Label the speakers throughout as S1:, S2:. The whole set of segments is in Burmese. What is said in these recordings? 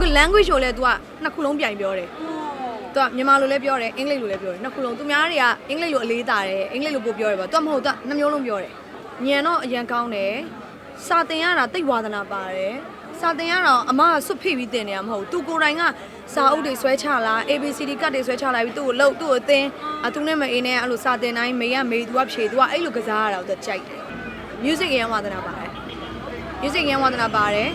S1: အခု language ကိုလည်း तू ကနှစ်ခုလုံးပြိုင်ပြောတယ်သူကမြန်မာလိုလည်းပြောတယ်အင်္ဂလိပ်လိုလည်းပြောတယ်နှစ်ခုလုံးသူများတွေကအင်္ဂလိပ်လိုအလေးတာတယ်အင်္ဂလိပ်လိုပို့ပြောတယ်ပေါ့သူကမဟုတ်သူကနှစ်မျိုးလုံးပြောတယ်ညံတော့အရန်ကောင်းတယ်စာတင်ရတာတိတ်ဝါသနာပါတယ်စာတင်ရတော့အမကစွတ်ဖိပြီးတင်နေရမဟုတ်သူကိုယ်တိုင်ကစာအုပ်တွေဆွဲချလာ ABCD ကတ်တွေဆွဲချလာပြီးသူ့ကိုလှုပ်သူ့ကိုအသင်အသူနဲ့မအေးနဲ့အဲ့လိုစာတင်တိုင်းမေကမေသူကဖြေသူကအဲ့လိုကစားရတာကိုသူကြိုက်တယ် music အရန်ဝါသနာပါတယ် music အရန်ဝါသနာပါတယ်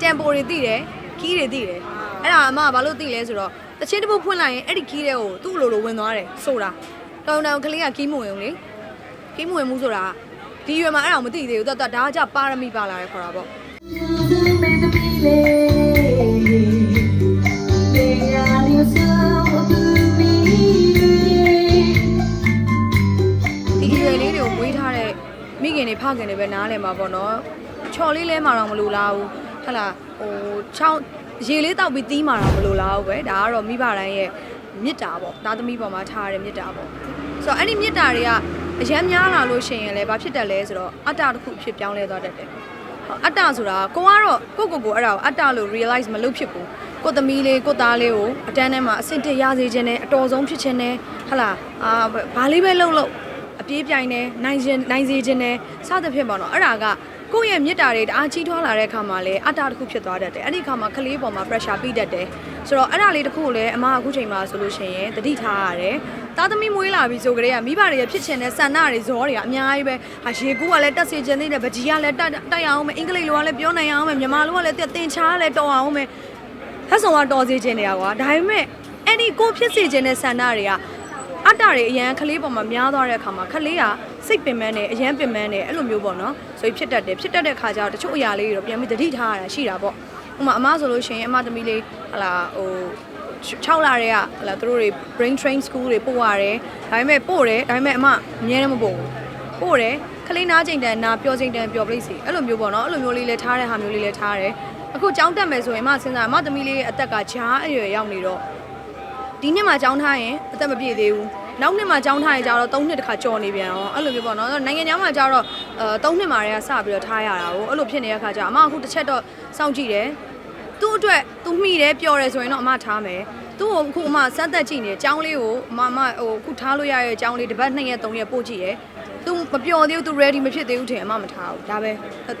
S1: tempo တွေသိတယ် key တွေသိတယ်အဲ့ဒါအမကဘာလို့သိလဲဆိုတော့တချင်းတစ်ပုတ်ဖွင့်လိုက်ရင်အဲ့ဒီ key တွေကိုသူ့အလိုလိုဝင်သွားတယ်ဆိုတာတောင်တောင်ကလေးက key မဝင်ဘူးလေ key မဝင်ဘူးဆိုတာဒီရွယ်မှာအဲ့ဒါကိုမသိသေးဘူးတော်တော်ဒါကကြပါရမီပါလာတယ်ခေါ်တာပေါ့ဒီရွယ်လေးတွေကိုမွေးထားတဲ့မိခင်တွေဖခင်တွေပဲနားလည်မှာပေါ့နော်ချော်လေးလဲမှာတော့မလိုလားဘူး ဟဟလာဟိုချောင်းရေလေးတောက်ပြီးတီးမှာတော့မလိုလားဘူးပဲဒါကတော့မိဘတိုင်းရဲ့မေတ္တာပေါ့သားသမီးပေါ်မှာထားရတဲ့မေတ္တာပေါ့ဆိုတော့အဲ့ဒီမေတ္တာတွေကအရမ်းများလာလို့ရှိရင်လည်းဘာဖြစ်တတ်လဲဆိုတော့အတ္တတစ်ခုဖြစ်ပြောင်းလဲသွားတတ်တယ်ဟုတ်အတ္တဆိုတာကိုကတော့ကိုကိုကိုအဲ့ဒါကိုအတ္တလို့ realize မလုပ်ဖြစ်ဘူးကိုသမီးလေးကိုသားလေးကိုအတန်းထဲမှာအဆင့်တက်ရစေခြင်းနဲ့အတော်ဆုံးဖြစ်ခြင်းနဲ့ဟလာအာဘာလေးပဲလုပ်လို့အပြေးပြိုင်နေနိုင်ခြင်းနိုင်စေခြင်းနဲ့စသဖြင့်ပေါ့နော်အဲ့ဒါက ကိုယ့်ရဲ့မေတ္တာတွေတအားကြီးထွားလာတဲ့အခါမှာလည်းအတ္တတစ်ခုဖြစ်သွားတတ်တယ်အဲ့ဒီအခါမှာကလေးပေါ်မှာ pressure ပြီးတတ်တယ်ဆိုတော့အဲ့ဒါလေးတစ်ခုကိုလည်းအမအခုချိန်မှာဆိုလို့ရှိရင်တတိထားရတယ်သားသမီးမွေးလာပြီဆိုကြတဲ့ကမိဘတွေရဲ့ဖြစ်ချင်တဲ့ဆန္ဒတွေဇောတွေကအများကြီးပဲဟာရေကူးကလည်းတက်စေခြင်းသေးတယ်ဗကြီးကလည်းတက်တက်ရအောင်မယ်အင်္ဂလိပ်လိုကလည်းပြောနိုင်အောင်မယ်မြန်မာလိုကလည်းသင်ချားလည်းတော်အောင်မယ်ဟက်ဆောင်ကတော်စေခြင်းတွေကကွာဒါပေမဲ့အဲ့ဒီကိုဖြစ်စေခြင်းတဲ့ဆန္ဒတွေကအတ္တတွေအရန်ကလေးပေါ်မှာများသွားတဲ့အခါမှာကလေးက စိတ်ပင်ပန်းနေအရန်ပင်ပန်းနေအဲ့လိုမျိုးပေါ့နော်ဆိုပြီးဖြစ်တတ်တယ်ဖြစ်တတ်တဲ့အခါကျတော့တချို့အရာလေးတွေတော့ပြန်ပြီးတတိထားရတာရှိတာပေါ့ဥပမာအမဆိုလို့ရှိရင်အမသမီးလေးဟလာဟို6လတည်းကဟလာသူတို့တွေ brain train school တွေပို့ရတယ်ဒါပေမဲ့ပို့တယ်ဒါပေမဲ့အမအများနဲ့မပို့ဘူးပို့တယ်ခလေးနားချိန်တန်နာပျော်ချိန်တန်ပျော်ပလိစီအဲ့လိုမျိုးပေါ့နော်အဲ့လိုမျိုးလေးလည်းထားတဲ့ဟာမျိုးလေးလည်းထားတယ်အခုကြောင်းတက်မယ်ဆိုရင်အမစဉ်းစားအမသမီးလေးရဲ့အသက်ကဂျားအရွယ်ရောက်နေတော့ဒီနှစ်မှာကြောင်းထားရင်အသက်မပြည့်သေးဘူး နောက်နှစ်မှာကြောင်းထားရင်ကျတော့3နှစ်တခါကြော်နေပြန်အောင်အဲ့လိုမျိုးပေါ့နော်နိုင်ငံခြားမှာကျတော့အဲ3နှစ်မှာတည်းကစပြီးတော့ထားရတာကိုအဲ့လိုဖြစ်နေတဲ့အခါကျအမအခုတစ်ချက်တော့စောင့်ကြည့်တယ်သူ့အတွက်သူမိတယ်ပျော်တယ်ဆိုရင်တော့အမထားမယ်သူ့ကိုအခုအမစမ်းသက်ကြည့်နေတယ်အကြောင်းလေးကိုအမအမဟိုအခုထားလို့ရရဲ့အကြောင်းလေးတစ်ပတ်2ရက်3ရက်ပို့ကြည့်တယ် သူမပျော်သေးဘူး तू ready မဖြစ်သေးဘူးထင်အမမထားဘူးဒါပဲ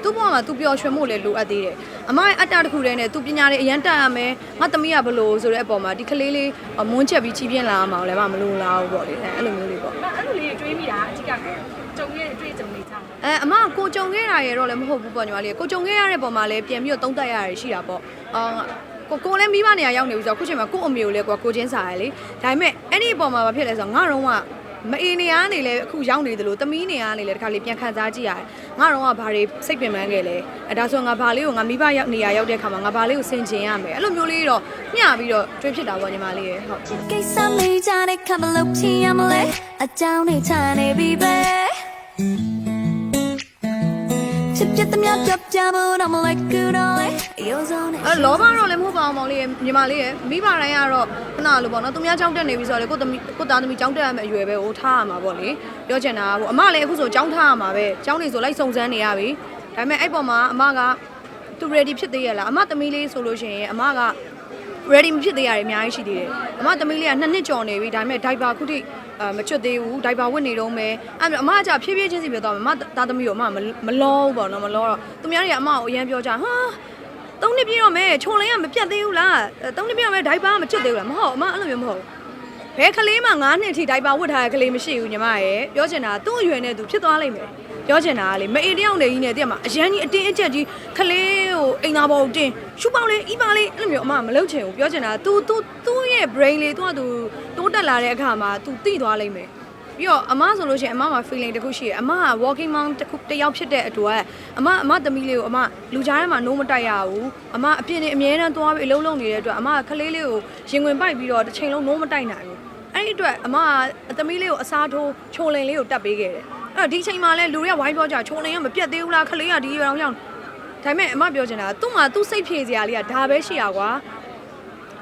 S1: သူ့ဘဝမှာ तू ပျော်ရွှင်မှုလည်းလိုအပ်သေးတယ်အမရဲ့အတ္တတစ်ခုတည်းနဲ့ तू ပညာတွေအရန်တက်ရမယ်ငါသမီးကဘလို့ဆိုတဲ့အပေါ်မှာဒီကလေးလေးမွန်းချက်ပြီးချီးပြင်းလာအောင်လည်းမမလိုလားဘူးပေါ့လေအဲ့လိုမျိုးလေးပေါ့
S2: အဲ့လိုလေးတွေးမိတာအဓိကကြုံရဲ့အတွေ့အကြုံလေးချောင်း
S1: အဲအမကကိုကြုံခဲ့တာရတော့လည်းမဟုတ်ဘူးပေါ့ညီမလေးကိုကြုံခဲ့ရတဲ့ပုံမှာလည်းပြန်ပြီးတော့သုံးသပ်ရရရှိတာပေါ့အာကိုကိုလည်းမိဘနေရာရောက်နေပြီဆိုတော့အခုချိန်မှာကို့အမေကိုလည်းကွာကိုချင်းစားရလေဒါပေမဲ့အဲ့ဒီအပေါ်မှာဘာဖြစ်လဲဆိုတော့ငါတော့က မအေနေရနေလဲအခုရောက်နေတယ်လို့တမီးနေရနေလဲတခါလေးပြန်ခံစားကြည့်ရတယ်ငါတော့ကဘာတွေစိတ်ပင်ပန်းခဲ့လဲအဲဒါဆိုငါဘာလေးကိုငါမိဘရောက်နေရာရောက်တဲ့ခါမှာငါဘာလေးကိုဆင်ခြင်ရမယ်အဲ့လိုမျိုးလေးတော့မျှပြီးတော့တွေးဖြစ်တာပေါ့ညီမလေးရဟုတ်
S3: ကိစ္စမေးကြတဲ့ခမလို့ချင်ရမလဲအကြောင်းနဲ့ချနေပြီပဲချစ် ပြတ်တဲ့မြတ်ပြတ်ပြဖို့တော့မလိုက်ကူတော့လေရိုးစုံနဲ့
S1: အဲလောဘတော့လည်းမဟုတ်ပါဘူးမောင်လေးရညီမလေးရမိဘတိုင်းကတော့ခဏလိုပေါ့နော်သူများကြောင်းတက်နေပြီဆိုတော့လေကိုသမီးကိုသားသမီးကြောင်းတက်ရမယ့်အရွယ်ပဲဟိုထားရမှာပေါ့လေပြောချင်တာကဟိုအမလည်းအခုဆိုကြောင်းထားရမှာပဲကြောင်းနေဆိုလိုက်စုံစမ်းနေရပြီဒါပေမဲ့အဲ့ပေါ်မှာအမကသူ ready ဖြစ်သေးရလားအမသမီးလေးဆိုလို့ရှိရင်အမက ready မဖြစ်သေးရတယ်အများကြီးရှိသေးတယ်အမသမီးလေးကနှစ်နှစ်ကျော်နေပြီဒါပေမဲ့ diaper ခုထိအဲမချွတ်သေးဘူး diaper ဝတ်နေတော့မယ်အဲ့ဒါအမကကြာဖြည်းဖြည်းချင်းစီပြောတော့မယ်အမသားသမီးကိုအမမလောဘူးပေါ့နော်မလောတော့သူများတွေကအမကိုအရန်ပြောကြဟာသုံးနှစ်ပြည့်တော့မယ်ခြုံလင်းကမပြတ်သေးဘူးလားအဲသုံးနှစ်ပြည့်တော့မယ် diaper မချွတ်သေးဘူးလားမဟုတ်အမအဲ့လိုမျိုးမဟုတ်ဘယ်ကလေးမှ9နှစ်အထိ diaper ဝတ်ထားတဲ့ကလေးမရှိဘူးညီမရဲ့ပြောချင်တာသူ့အရွယ်နဲ့သူဖြစ်သွားလိမ့်မယ် ပြောချင်တာကလေမအေးတယောက်နေကြီးနဲ့တည့်မှာအရန်ကြီးအတင်းအကျပ်ကြီးကလေးကိုအိမ်သားပေါ်ကိုတင်ရှူပေါင်းလေးအီးပါလေးအဲ့လိုမျိုးအမမလုပ်ချင်ဘူးပြောချင်တာ तू तू သူ့ရဲ့ brain လေး तू က तू တိုးတက်လာတဲ့အခါမှာ तू သိသွားလိမ့်မယ်ပြီးတော့အမဆိုလို့ရှိရင်အမမှာ feeling တစ်ခုရှိတယ်အမက walking mom တစ်ခုတစ်ယောက်ဖြစ်တဲ့အတွက်အမအမသမီးလေးကိုအမလူကြားထဲမှာနိုးမတိုက်ရဘူးအမအပြင်းနဲ့အမြဲတမ်းသွားပြီးအလုံးလုံးနေတဲ့အတွက်အမကကလေးလေးကိုရင်ဝင်ပိုက်ပြီးတော့တစ်ချိန်လုံးနိုးမတိုက်နိုင်ဘူးအဲ့ဒီအတွက်အမကသမီးလေးကိုအစားထိုးချိုလင်လေးကိုတတ်ပေးခဲ့တယ် အဲ့တော့ဒီချိန်မှာလဲလူတွေကဝိုင်းပြောကြချိုလင်ကမပြတ်သေးဘူးလားကလေးကဒီရောင်ရောင်ဒါပေမဲ့အမပြောချင်တာသူ့မှာသူ့စိတ်ဖြေစရာလေးကဒါပဲရှိရကွာ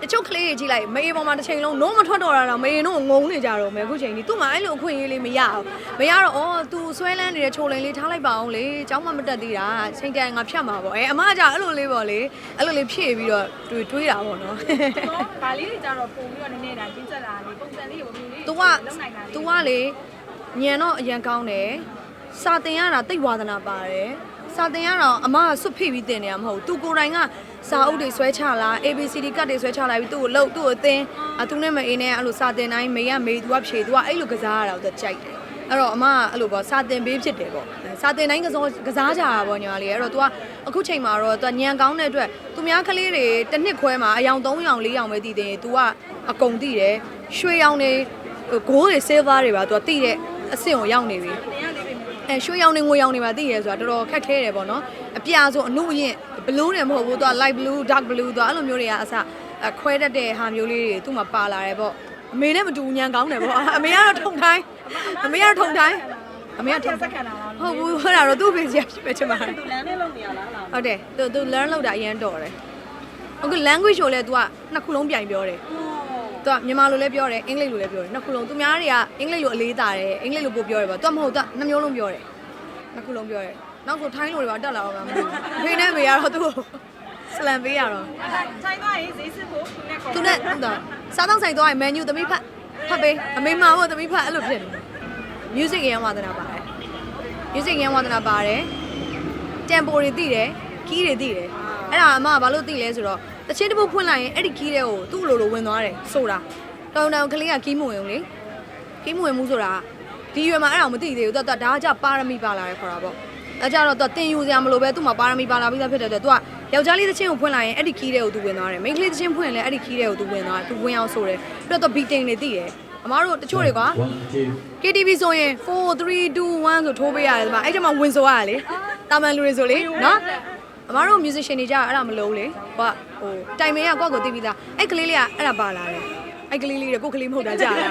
S1: တချို့ကလေးတွေကြည့်လိုက်မေးပေါ်မှာတစ်ချိန်လုံးလုံးမထွက်တော့တာတော့မေးတို့ငုံနေကြတော့မယ်အခုချိန်ကြီးသူ့မှာအဲ့လိုအခွင့်အရေးလေးမရဘူးမရတော့အော် तू ဆွဲလန်းနေတဲ့ချိုလိန်လေးထားလိုက်ပါအောင်လေကျောင်းမမတက်သေးတာချိန်တန်ငါဖြတ်မှာပေါ့အဲအမကကြအဲ့လိုလေးပေါ့လေအဲ့လိုလေးဖြည့်ပြီးတော့တွေးတွေးတာပေါ့နော်
S2: တော့ဗာလေးတွေကြတော့ပုံပြီးတော့နည်းနည်းဒါကျင်းဆက်လာလေပုံစံလေးကိုမျိုးလေး
S1: तू က
S2: လုံနိုင်တာလေး
S1: तू ကလေ ညံတော့အရန်ကောင်းတယ်စာတင်ရတာတိတ်ဝါသနာပါတယ်စာတင်ရတော့အမကစွတ်ဖိပြီးတင်နေရမဟုတ်ဘူး तू ကိုယ်တိုင်ကစာအုပ်တွေဆွဲချလာ ABCD ကတ်တွေဆွဲချလာပြီးသူ့ကိုလှုပ်သူ့ကိုသင်အသူနဲ့မအေးနဲ့အဲ့လိုစာတင်တိုင်းမေကမေ तू ကဖြေ तू ကအဲ့လိုကစားရတာတော့ကြိုက်တယ်အဲ့တော့အမကအဲ့လိုပေါ့စာတင်ပေးဖြစ်တယ်ပေါ့စာတင်တိုင်းကစားကစားကြတာပေါ့ညီမလေးအဲ့တော့ तू ကအခုချိန်မှာတော့ तू ညံကောင်းတဲ့အတွက်သူများကလေးတွေတစ်နှစ်ခွဲမှာအယောင်3ယောင်4ယောင်ပဲတည်တယ် तू ကအကုန်တည်တယ်ရွှေရောင်တွေဂိုးတွေ silver တွေပါ तू ကတည်တဲ့ အဆင့်ကိုရောက်နေပြီ
S2: တင်ရလေးပဲမျိုး
S1: အဲရွှေရောင်တွေငွေရောင်တွေပါသိရဲဆိုတာတော်တော်ခက်ခဲတယ်ပေါ့နော်အပြာဆိုအနုရင် blue နဲ့မဟုတ်ဘူးသူက light blue dark blue သူကအဲ့လိုမျိုးတွေကအစအခွဲတတ်တဲ့ဟာမျိုးလေးတွေသူ့မှာပါလာတယ်ပေါ့အမေနဲ့မတူညံကောင်းတယ်ပေါ့အမေကတော့ထုံတိုင်းအမေကတော့ထုံတိုင်းအမေကထုံ
S2: စက်ခံတာလား
S1: ဟုတ်ဘူးဟောတာတော့သူ့ဖေစီရဖြစ်ပဲချင်ပါတယ်
S2: သူလမ်းနဲ့လုံနေရလားလား
S1: ဟုတ်တယ်သူသူ learn လုပ်တာအရင်တော်တယ်အခု language ကိုလည်း तू ကနှစ်ခုလုံးပြိုင်ပြောတယ် သူကမြန်မာလိုလည်းပြောတယ်အင်္ဂလိပ်လိုလည်းပြောတယ်နှစ်ခုလုံးသူများတွေကအင်္ဂလိပ်လိုအလေးတာတယ်အင်္ဂလိပ်လိုပို့ပြောတယ်ပေါ့သူကမဟုတ်သူကနှစ်မျိုးလုံးပြောတယ်နှစ်ခုလုံးပြောတယ်နောက်ဆိုထိုင်းလိုတွေပါတက်လာတော့မှမသိဘူးဖေနဲ့မေကတော့သူ့ကိုစလန်ပေးရတော့
S2: ဆိုင်သွားရင်ဈေးစစ်ဖို့သူနဲ့ခေါ်
S1: သူနဲ့သူကစားတော့ဆိုင်သွားရင် menu သမီးဖတ်ဖတ်ပေးအမေမာမို့သမီးဖတ်အဲ့လိုဖြစ်နေ music ရန်ဝါသနာပါတယ် music ရန်ဝါသနာပါတယ် tempo တွေသိတယ် key တွေသိတယ်အဲ့ဒါအမကဘာလို့သိလဲဆိုတော့ တချင်းတစ်ပုတ်ဖွင့်လိုက်ရင်အဲ့ဒီ key တွေကိုသူ့အလိုလိုဝင်သွားတယ်ဆိုတာတောင်တောင်ကလေးက key မဝင်ဘူးလေကင်းမဝင်မှုဆိုတာဒီရွယ်မှာအဲ့ဒါကိုမသိသေးဘူးသူကဒါကကြပါရမီပါလာတယ်ခေါ်တာပေါ့အဲကြတော့သူတင်ယူစရာမလိုပဲသူ့မှာပါရမီပါလာပြီးသားဖြစ်တဲ့အတွက်သူကယောက်ျားလေးသချင်းကိုဖွင့်လိုက်ရင်အဲ့ဒီခီးတဲ့ကိုသူဝင်သွားတယ်မိန်းကလေးသချင်းဖွင့်ရင်လည်းအဲ့ဒီခီးတဲ့ကိုသူဝင်သွားတယ်သူဝင်အောင်ဆိုတယ်ပြီးတော့သူဘီတင်တွေသိတယ်အမားတို့တချို့တွေက KTV ဆိုရင်4 3 2 1ဆိုထိုးပေးရတယ်ဒီမှာအဲ့ကျမှဝင်ဆိုရတယ်လေတာမန်လူတွေဆိုလေနော် အမားတို့ musician တွေကြအဲ့ဒါမလုံးလေဟိုကဟိုတိုင်မင်ကကိုယ့်ကိုသိပြီးသားအဲ့ကလေးလေးကအဲ့ဒါပါလာတယ် အဲ့ကလေးလေးတွေကိုယ်ကလေးမဟုတ်တာကြာလာ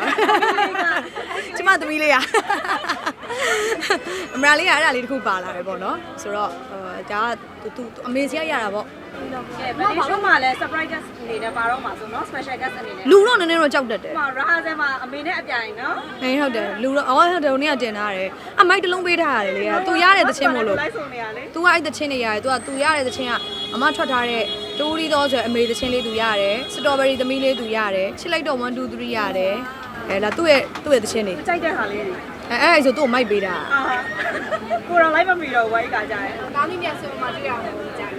S1: ကျမသမီးလေးကအမရာလေးကအဲ့ဒါလေးတစ်ခုပါလာတယ်ပေါ့နော်ဆိုတော့ဟိုဒါကသူသူအမေစီကရတာပေါ့
S2: ကဲဗလီရှိုးမှာလည်း surprise guest အနေနဲ့ပါတော့မှာဆိုနော် special guest အနေနဲ့
S1: လူတော့နည်းနည်းတော့ကြောက်တတ်တယ်
S2: ဟိုရာဟာဆယ်မှာအမေနဲ့အပြိုင်နော်
S1: ဟင်းဟုတ်တယ်လူတော့အော်ဟုတ်တယ်ဟိုနေ့ကတင်ထားတယ်အမိုက်တစ်လုံးပေးထားရတယ်လေကသူရတဲ့သချင်းမို့လို့
S2: လိုက်ဆိုနေရလေ
S1: तू ကအဲ့သချင်းတွေရတယ် तू က तू ရတဲ့သချင်းကအမထွက်ထားတဲ့ တိုးရီတော့ဆိုအမေသချင်းလေးသူရတယ်စတော်ဘယ်ရီသမီးလေးသူရတယ်ချစ်လိုက်တော့1 2 3ရတယ်အဲလာသူ့ရဲ့သူ့ရဲ့သချင်းလေး
S2: ကြိုက်တဲ့ဟာလေးတွေ
S1: အဲအဲ့ဆိုသူ့ကိုမိုက်ပေးတာ
S2: အာကိုတော့ live မမီတော့ဝိုင်းကကြတယ်
S4: ကောင်းပြီမြတ်ဆိုမှတွေ့ရအောင်ကြို
S1: က်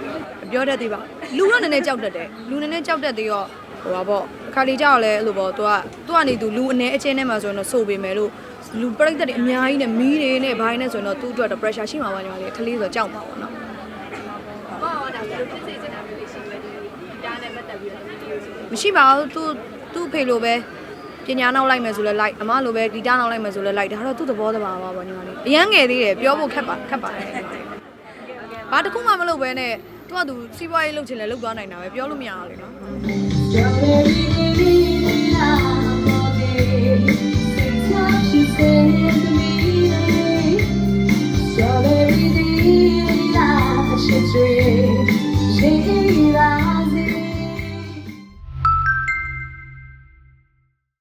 S1: ပြောတတ်သေးပါလူတော့နည်းနည်းကြောက်တတ်တယ်လူနည်းနည်းကြောက်တတ်သေးတော့ဟိုပါပေါ့အခါလေးကြောက်လဲအဲ့လိုပေါ့ तू က तू ကနေသူလူအနေအချင်းနဲ့မှာဆိုရင်တော့ဆိုပေမယ်လို့လူပြိတ္တတွေအများကြီးနဲ့မီးတွေနဲ့ဘိုင်းနဲ့ဆိုရင်တော့သူ့အတွက်တော့ pressure ရှိမှာပါညီမလေးကလေးဆိုတော့ကြောက်မှာပေါ့နော်
S4: ဟုတ်ပါတော့ဒါလူဖြစ်စေချင်တာ မရှိပါ
S1: ဘူးသူသူ့ဖေလိုပဲပညာနောက်လိုက်မယ်ဆိုလဲလိုက်အမလိုပဲဂီတနောက်လိုက်မယ်ဆိုလဲလိုက်ဒါတော့သူ့သဘောတဘာပါပေါ့ညီမလေးအရန်ငယ်သေးတယ်ပြောဖို့ခက်ပါခက်ပါတယ်ဘာတစ်ခုမှမလုပ်ဘဲနဲ့သူကသူစီးပွားရေးလုပ်ချင်လဲလုပ်သွားနိုင်တာပဲပြောလို့မရအောင်လေနော်